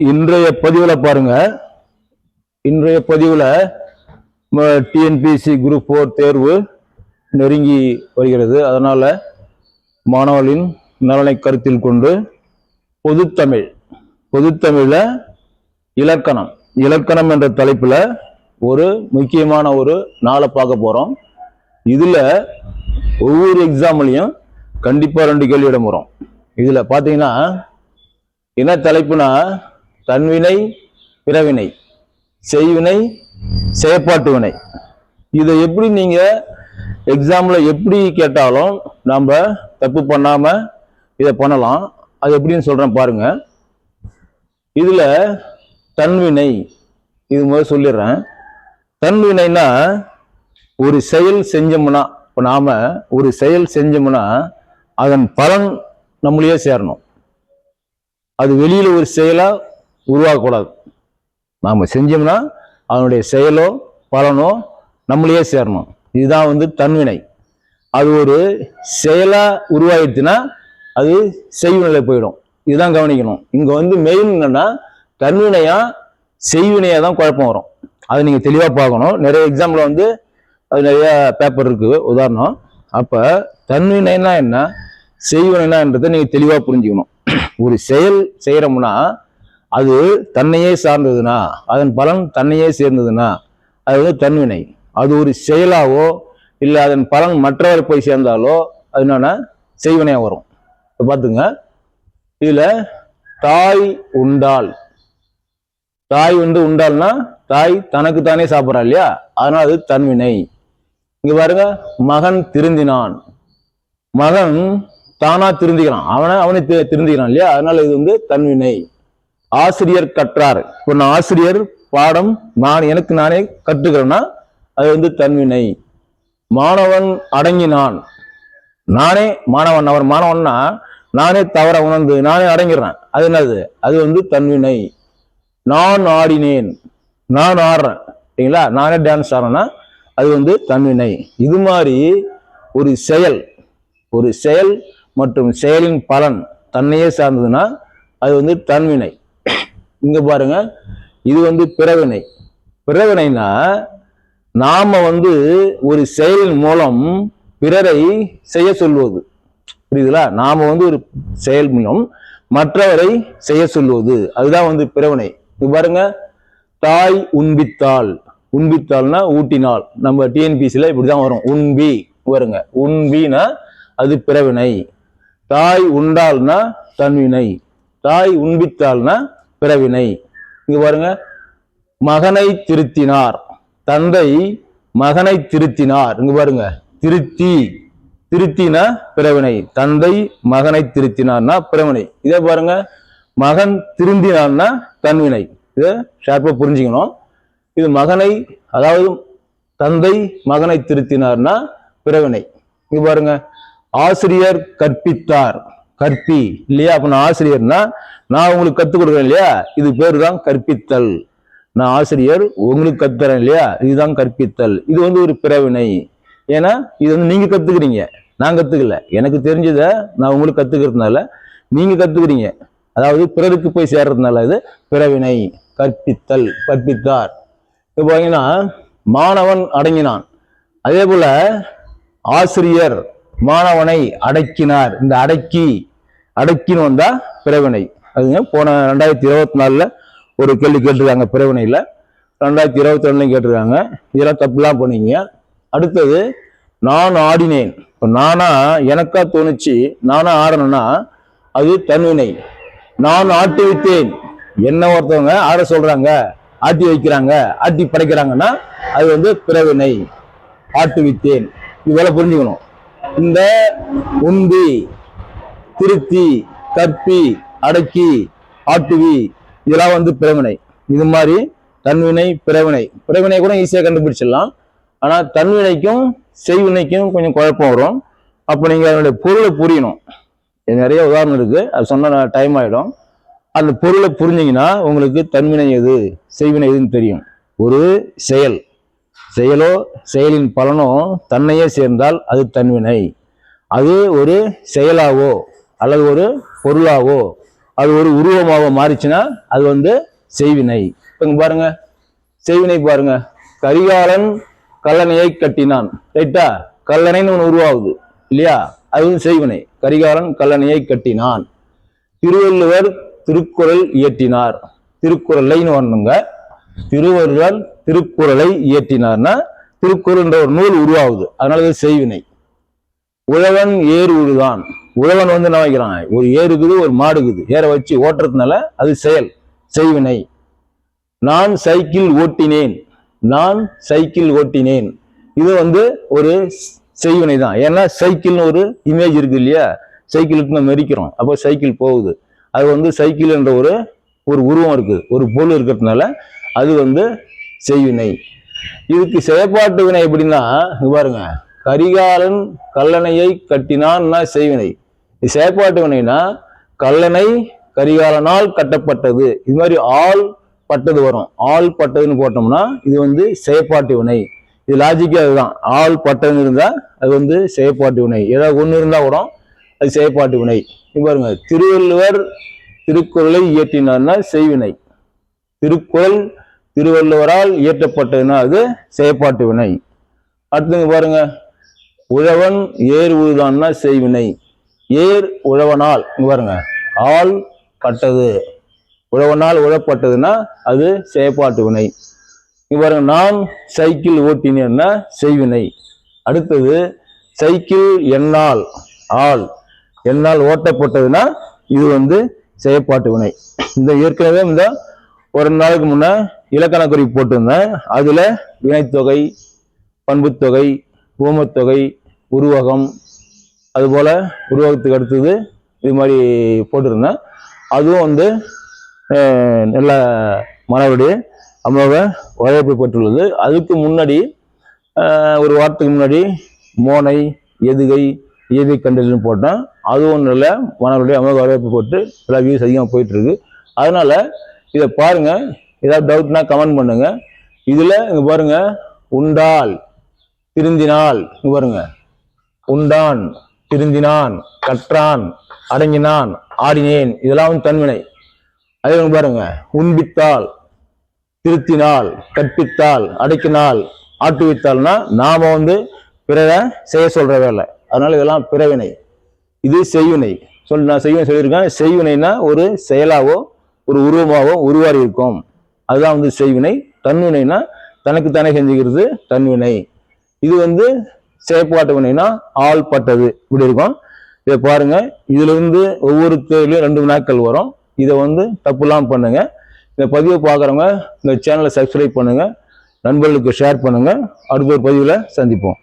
இன்றைய பதிவில் பாருங்க. இன்றைய பதிவில் டிஎன்பிசி குரூப் ஃபோர் தேர்வு நெருங்கி வருகிறது. அதனால் மாணவர்களின் நலனை கருத்தில் கொண்டு பொதுத்தமிழ் பொதுத்தமிழில் இலக்கணம் இலக்கணம் என்ற தலைப்பில் ஒரு முக்கியமான ஒரு நாளை பார்க்க போகிறோம் இதில் ஒவ்வொரு எக்ஸாம்லையும் கண்டிப்பாக ரெண்டு கேள்வி இடம் வரும் இதில் பார்த்தீங்கன்னா என்ன தலைப்புனா தன்வினை பிறவினை செய்வினை செயற்பாட்டு வினை இதை எப்படி நீங்க எக்ஸாம்ல எப்படி கேட்டாலும் நம்ம தப்பு பண்ணாம இதை பண்ணலாம். அது எப்படின்னு சொல்றேன் பாருங்க. இதுல தன்வினை இது முதல் சொல்லிடுறேன். தன்வினைனா ஒரு செயல் செஞ்சோம்னா இப்போ நாம ஒரு செயல் செஞ்சோம்னா அதன் பலன் நம்மளையே சேரணும். அது வெளியில ஒரு செயலா உருவாக்கக்கூடாது. நாம் செஞ்சோம்னா அதனுடைய செயலோ பலனோ நம்மளையே சேரணும். இதுதான் வந்து தன்வினை. அது ஒரு செயலாக உருவாயிடுச்சுன்னா அது செய்வினையில் போயிடும். இதுதான் கவனிக்கணும். இங்கே வந்து மெயின் என்னென்னா தன்வினையாக செய்வினையாக தான் குழப்பம் வரும். அதை நீங்கள் தெளிவாக பார்க்கணும். நிறைய எக்ஸாம்பிள் வந்து அது நிறையா பேப்பர் இருக்குது உதாரணம் அப்போ தன்வினைனா என்ன? செய்வினைனான்றதை நீங்கள் தெளிவாக புரிஞ்சுக்கணும். ஒரு செயல் செய்கிறோம்னா அது தன்னையே சார்ந்ததுன்னா அதன் பலன் தன்னையே சேர்ந்ததுன்னா அது வந்து தன்வினை. அது ஒரு செயலாவோ இல்லை அதன் பலன் மற்றவர் போய் சேர்ந்தாலோ அது என்னன்னா செய்வினையாக வரும். இப்போ பார்த்துங்க இதில் தாய் உண்டால் தாய் வந்து உண்டால்னா தாய் தனக்கு தானே சாப்பிட்றா இல்லையா? அதனால் அது தன்வினை. இங்கே பாருங்க மகன் திருந்தினான். மகன் தானா திருந்திக்கிறான். அவனை அவனை திருந்திக்கிறான் இல்லையா? அதனால இது வந்து தன்வினை. ஆசிரியர் கற்றார். இப்போ நான் ஆசிரியர் பாடம் நான் எனக்கு நானே கற்றுக்கிறேன்னா அது வந்து தன்வினை. மாணவன் அடங்கினான். நானே மாணவன் அவர் மாணவன்னா நானே தவற உணர்ந்து நானே அடங்கிடுறேன். அது என்னது? அது வந்து தன்வினை. நான் ஆடினேன். நான் ஆடுறேன். சரிங்களா நானே டான்ஸ் ஆடுறேன்னா அது வந்து தன்வினை. இது மாதிரி ஒரு செயல் ஒரு செயல் மற்றும் செயலின் பலன் தன்னையே சார்ந்ததுன்னா அது வந்து தன்வினை. இங்க பாருங்க. இது வந்து பிறவினை பிறவினைனா நாம வந்து ஒரு செயலின் மூலம் பிறரை செய்ய சொல்வது புரியுதுல? நாம வந்து ஒரு செயல் மூலம் மற்றவரை செய்ய சொல்வது அதுதான் வந்து பிறவினை இது பாருங்க. தாய் உண்பித்தாள். உண்பித்தாள்னா ஊட்டினாள். நம்ம டிஎன்பிசில இப்படிதான் வரும். உண்பி. வருங்க உண்பினா அது பிறவினை தாய் உண்டாள்னா தன்வினை. தாய் உண்பித்தாள்னா பிறவினை. இங்க பாருங்க. மகனை திருத்தினார். தந்தை மகனை திருத்தினார். இங்க பாருங்க. திருத்தி. திருத்தினா பிறவினை. தந்தை மகனை திருத்தினார்னா பிறவினை. இதே பாருங்க. மகன் திருந்தினான்னா தன்வினை. இதை ஷார்ப்பா புரிஞ்சுக்கணும். இது மகனை அதாவது தந்தை மகனை திருத்தினார்னா பிறவினை. இங்க பாருங்க. ஆசிரியர் கற்பித்தார். கற்பி இல்லையா? அப்ப நான் ஆசிரியர்னா நான் உங்களுக்கு கத்துக் கொடுக்குறேன் இல்லையா? இது பேர் தான் கற்பித்தல். நான் ஆசிரியர் உங்களுக்கு கத்துறேன் இல்லையா? இதுதான் கற்பித்தல். இது வந்து ஒரு பிறவினை. ஏன்னா இது வந்து நீங்க கத்துக்கிறீங்க. நான் கத்துக்கல. எனக்கு தெரிஞ்சதை நான் உங்களுக்கு கத்துக்கிறதுனால நீங்க கத்துக்கிறீங்க. அதாவது பிறருக்கு போய் சேர்றதுனால இது பிறவினை கற்பித்தல் கற்பித்தார். இப்போ பார்த்தீங்கன்னா மாணவன் அடங்கினான். அதே போல ஆசிரியர் மாணவனை அடக்கினார். இந்த அடக்கி அடக்கின்னு வந்தா பிறவினை அதுங்க போன ரெண்டாயிரத்தி இருபத்தி நாலில் ஒரு கேள்வி கேட்டிருக்காங்க பிறவினையில் ரெண்டாயிரத்தி இருபத்தி ரெண்டுலையும் கேட்டிருக்காங்க. இதெல்லாம் தப்புலாம் பண்ணீங்க. அடுத்தது நான் ஆடினேன். இப்போ நானா எனக்கா தோணுச்சு நானா ஆடணும்னா அது தன்வினை நான் ஆட்டி வைத்தேன். என்ன ஒருத்தவங்க ஆட சொல்றாங்க ஆட்டி வைக்கிறாங்க ஆட்டி படைக்கிறாங்கன்னா அது வந்து பிறவினை ஆட்டு வித்தேன். இதெல்லாம் புரிஞ்சுக்கணும். இந்த உந்தி திருத்தி கற்பி அடக்கி ஆட்டுவி. இதெல்லாம் வந்து பிறவினை இது மாதிரி தன்வினை பிறவினை பிறவினை கூட ஈஸியாக கண்டுபிடிச்சிடலாம். ஆனால் தன்வினைக்கும் செய்வினைக்கும் கொஞ்சம் குழப்பம் வரும். அப்போ நீங்கள் அதனுடைய பொருளை புரியணும். நிறைய உதாரணம் இருக்குது அது சொன்ன டைம் ஆகிடும் அந்த பொருளை புரிஞ்சிங்கன்னா உங்களுக்கு தன்வினை எது செய்வினை எதுன்னு தெரியும். ஒரு செயல். செயலோ செயலின் பலனோ தன்னையே சேர்ந்தால் அது தன்வினை. அது ஒரு செயலாவோ. அல்லது ஒரு பொருளாகவோ அது ஒரு உருவமாக மாறிச்சுன்னா அது வந்து செய்வினை. இப்போ பாருங்க. செய்வினை பாருங்க. கரிகாலன் கல்லணையை கட்டினான். ரைட்டா கல்லணைன்னு ஒன்று உருவாகுது. இல்லையா? அது வந்து செய்வினை. கரிகாலன் கல்லணையை கட்டினான். திருவள்ளுவர் திருக்குறள் இயற்றினார். திருக்குறளைன்னு வரணுங்க. திருவள்ளுவர் திருக்குறளை இயற்றினார்னா திருக்குறள்ன்ற ஒரு நூல் உருவாகுது. அதனால செய்வினை. உழவன் ஏர் உழுதான். உழவன் வந்து என்ன வைக்கிறான்? ஒரு ஏர் இருக்குது ஒரு மாடு இருக்குது ஏரை வச்சு ஓட்டுறதுனால அது செயல் செய்வினை. நான் சைக்கிள் ஓட்டினேன். நான் சைக்கிள் ஓட்டினேன். இது வந்து ஒரு செய்வினை தான். ஏன்னா சைக்கிள்னு ஒரு இமேஜ் இருக்கு இல்லையா? சைக்கிளுக்கு நம்ம மெரிக்கிறோம் அப்போ சைக்கிள் போகுது. அது வந்து சைக்கிள் என்ற ஒரு ஒரு உருவம் இருக்குது ஒரு பொருள் இருக்கிறதுனால அது வந்து செய்வினை. இதுக்கு செயற்பாட்டு வினை எப்படின்னா பாருங்க. கரிகாலன் கல்லணையை கட்டினான்னா செய்வினை. இது செயற்பாட்டு வினைனா கல்லணை கரிகாலனால் கட்டப்பட்டது. இது மாதிரி ஆள் பட்டது வரும். ஆள் பட்டதுன்னு போட்டோம்னா இது வந்து செயற்பாட்டு வினை. இது லாஜிக்கே அதுதான். ஆள் பட்டதுன்னு இருந்தா அது வந்து செயற்பாட்டு வினை. ஏதாவது ஒன்று இருந்தா கூட அது செயற்பாட்டு வினை. இங்க பாருங்க திருவள்ளுவர் திருக்குறளை இயற்றினார்னா செய்வினை. திருக்குறள் திருவள்ளுவரால் இயற்றப்பட்டதுன்னா அது செயற்பாட்டு வினை. அடுத்தது பாருங்க உழவன் ஏர் உழுதான்னா செய்வினை. ஏர் உழவனால் பாருங்க ஆள் பட்டது. உழவனால் உழப்பட்டதுன்னா அது செயற்பாட்டு வினை. இவருங்க பாருங்க நான் சைக்கிள் ஓட்டினேன்னா செய்வினை. அடுத்தது சைக்கிள் என்னால் ஆள் என்னால் ஓட்டப்பட்டதுன்னா இது வந்து செயற்பாட்டு வினை. இந்த ஏற்கனவே இந்த ஒரு நாளுக்கு முன்னே இலக்கண குறிப்பு போட்டிருந்தேன். அதில் வினைத்தொகை பண்புத்தொகை ஊமத்தொகை உருவகம் அதுபோல் உருவகத்துக்கு அடுத்தது இது மாதிரி போட்டிருந்தேன். அதுவும் வந்து நல்ல மாணவருடைய அமோக வரவேற்பு பெற்றுள்ளது. அதுக்கு முன்னாடி ஒரு வாரத்துக்கு முன்னாடி மோனை எதுகை இயற்கை கண்டல்னு போட்டேன். அதுவும் நல்ல மாணவருடைய அமோக வரவேற்பு போட்டு எல்லா வியூஸ் அதிகமாக போயிட்டுருக்கு. அதனால் இதை பாருங்கள் ஏதாவது டவுட்னா கமெண்ட் பண்ணுங்கள் இதில் இங்கே பாருங்கள் உண்டால் திருந்தினால் இங்கே பாருங்கள் உண்டான் திருந்தினான் கற்றான் அடங்கினான் ஆடினேன். இதெல்லாம் வந்து தன்வினை. அதே பாருங்க. உண்பித்தால் திருத்தினால் கற்பித்தால் அடக்கினால் ஆட்டுவித்தால்னா நாம வந்து பிறரை செய்ய சொல்ற வேலை அதனால இதெல்லாம் பிறவினை. இது செய்வினை. சொல் நான் செய்வினை சொல்லியிருக்கேன். செய்வினைனா ஒரு செயலாவோ ஒரு உருவமாவோ உருவாகி இருக்கும் அதுதான் வந்து செய்வினை. தன்வினைனா தனக்குத்தானே செஞ்சுக்கிறது தன்வினை. இது வந்து செயற்பாட்டு வினைனா ஆள் பட்டது. இப்படி இருக்கும். இதை பாருங்க. இதுல இருந்து ஒவ்வொரு கேள்வியும் ரெண்டு வினாக்கள் வரும். இதை வந்து தப்புலாம் பண்ணுங்க. இந்த பதிவை பார்க்குறவங்க இந்த சேனலை சப்ஸ்கிரைப் பண்ணுங்க. நண்பர்களுக்கு ஷேர் பண்ணுங்க. அடுத்த ஒரு பதிவில் சந்திப்போம்.